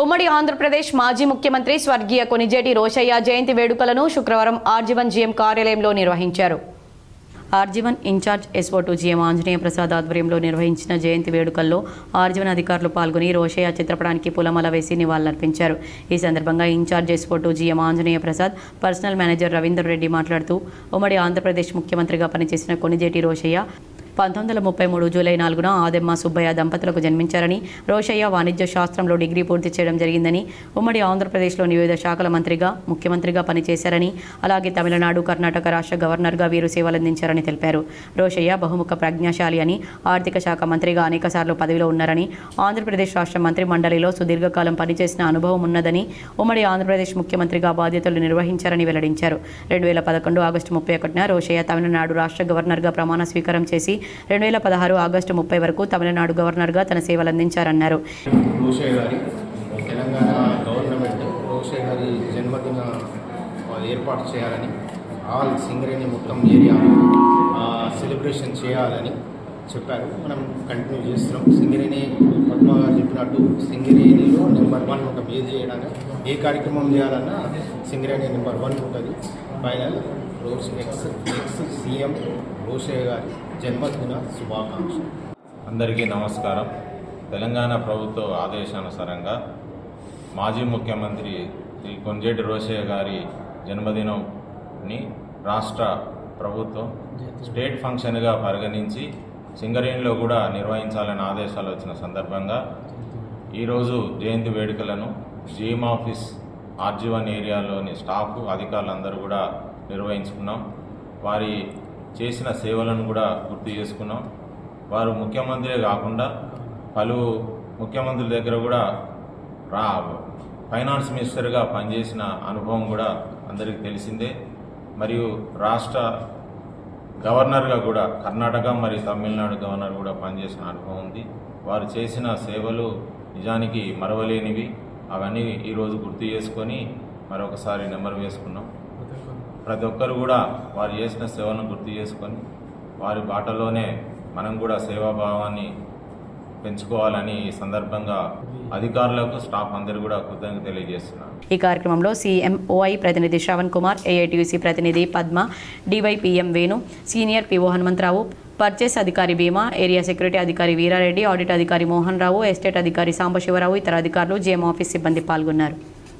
ఉమ్మడి ఆంధ్రప్రదేశ్ మాజీ ముఖ్యమంత్రి స్వర్గీయ కొనిజేటి రోషయ్య జయంతి వేడుకలను శుక్రవారం ఆర్జీవన్ జీఎం కార్యాలయంలో నిర్వహించారు. RG one incharge SO to GM Anjaneya Prasad ఆధ్వర్యంలో నిర్వహించిన జయంతి వేడుకల్లో ఆర్జీవన్ అధికారులు పాల్గొని రోషయ్య చిత్రపటానికి పూలమాల వేసి నివాళులర్పించారు. ఈ సందర్భంగా incharge SO to GM Anjaneya Prasad personal manager Ravinder Reddy మాట్లాడుతూ ఉమ్మడి ఆంధ్రప్రదేశ్ ముఖ్యమంత్రిగా పనిచేసిన కొనిజేటి రోషయ్య పంతొమ్మిది వందల ముప్పై మూడు జూలై నాలుగున ఆదెమ్మ సుబ్బయ్య దంపతులకు జన్మించారని రోషయ్య వాణిజ్య శాస్త్రంలో డిగ్రీ పూర్తి చేయడం జరిగిందని ఉమ్మడి ఆంధ్రప్రదేశ్లోని వివిధ శాఖల మంత్రిగా ముఖ్యమంత్రిగా పనిచేశారని అలాగే తమిళనాడు కర్ణాటక రాష్ట్ర గవర్నర్గా వీరు సేవలందించారని తెలిపారు. రోషయ్య బహుముఖ ప్రజ్ఞాశాలి అని ఆర్థిక శాఖ మంత్రిగా అనేకసార్లు పదవిలో ఉన్నారని ఆంధ్రప్రదేశ్ రాష్ట్ర మంత్రి మండలిలో సుదీర్ఘకాలం పనిచేసిన అనుభవం ఉన్నదని ఉమ్మడి ఆంధ్రప్రదేశ్ ముఖ్యమంత్రిగా బాధ్యతలు నిర్వహించారని వెల్లడించారు. రెండు వేల పదకొండు ఆగస్టు ముప్పై ఒకటిన రోషయ్య తమిళనాడు రాష్ట్ర గవర్నర్గా ప్రమాణ స్వీకారం చేసి రెండు వేల పదహారు ఆగస్టు ముప్పై వరకు తమిళనాడు గవర్నర్గా తన సేవలందించారన్నారు. అందించారన్నారు తెలంగాణ గవర్నమెంట్ రోషయ్య గారి జన్మదిన ఏర్పాటు చేయాలని ఆల్ సింగరేణి మొత్తం ఏరియా సెలబ్రేషన్ చేయాలని చెప్పారు. మనం కంటిన్యూ చేస్తున్నాం. సింగరేణి పద్మ గారు చెప్పినట్టు సింగరేణిలో నెంబర్ వన్ ఒక ఏది చేయడానికి ఏ కార్యక్రమం చేయాలన్నా సింగరేణి నెంబర్ వన్ ఉంటుంది. ఫైనల్ రోష్ ఎక్స్ ఎక్స్ సీఎం రోషయ్య గారి జన్మదిన శుభాకాంక్షలు. అందరికీ నమస్కారం. తెలంగాణ ప్రభుత్వ ఆదేశానుసారంగా మాజీ ముఖ్యమంత్రి శ్రీ కొంజేటి రోషయ్య గారి జన్మదినంని రాష్ట్ర ప్రభుత్వం స్టేట్ ఫంక్షన్గా పరిగణించి సింగరేణిలో కూడా నిర్వహించాలని ఆదేశాలు వచ్చిన సందర్భంగా ఈరోజు జయంతి వేడుకలను జిఎం ఆఫీస్ ఆర్జీవన్ ఏరియాలోని స్టాఫ్ అధికారులందరూ కూడా నిర్వహించుకున్నాం. వారి చేసిన సేవలను కూడా గుర్తు చేసుకున్నాం. వారు ముఖ్యమంత్రే కాకుండా పలు ముఖ్యమంత్రుల దగ్గర కూడా రా ఫైనాన్స్ మినిస్టర్గా పనిచేసిన అనుభవం కూడా అందరికీ తెలిసిందే. మరియు రాష్ట్ర గవర్నర్గా కూడా కర్ణాటక మరియు తమిళనాడు గవర్నర్ కూడా పనిచేసిన అనుభవం ఉంది. వారు చేసిన సేవలు నిజానికి మరవలేనివి. అవన్నీ ఈరోజు గుర్తు చేసుకొని మరొకసారి నెంబర్ వేసుకున్నాం. ప్రతి ఒక్కరు కూడా వారు చేసిన సేవలను గుర్తు చేసుకొని వారి బాటలోనే మనం కూడా సేవాభావాన్ని పెంచుకోవాలని ఈ సందర్భంగా అధికారులకు స్టాఫ్ అందరూ కూడా కృతజ్ఞత తెలియజేస్తున్నాను. ఈ కార్యక్రమంలో సీఎంఓఐ ప్రతినిధి శ్రవణ్ కుమార్ ఏఐటీయూసీ ప్రతినిధి Padma DYPM Venu senior PO Hanumantharao purchase అధికారి భీమా ఏరియా సెక్యూరిటీ అధికారి వీరారెడ్డి ఆడిట్ అధికారి మోహన్ రావు ఎస్టేట్ అధికారి సాంబశివరావు ఇతర అధికారులు జేఎం ఆఫీస్ సిబ్బంది పాల్గొన్నారు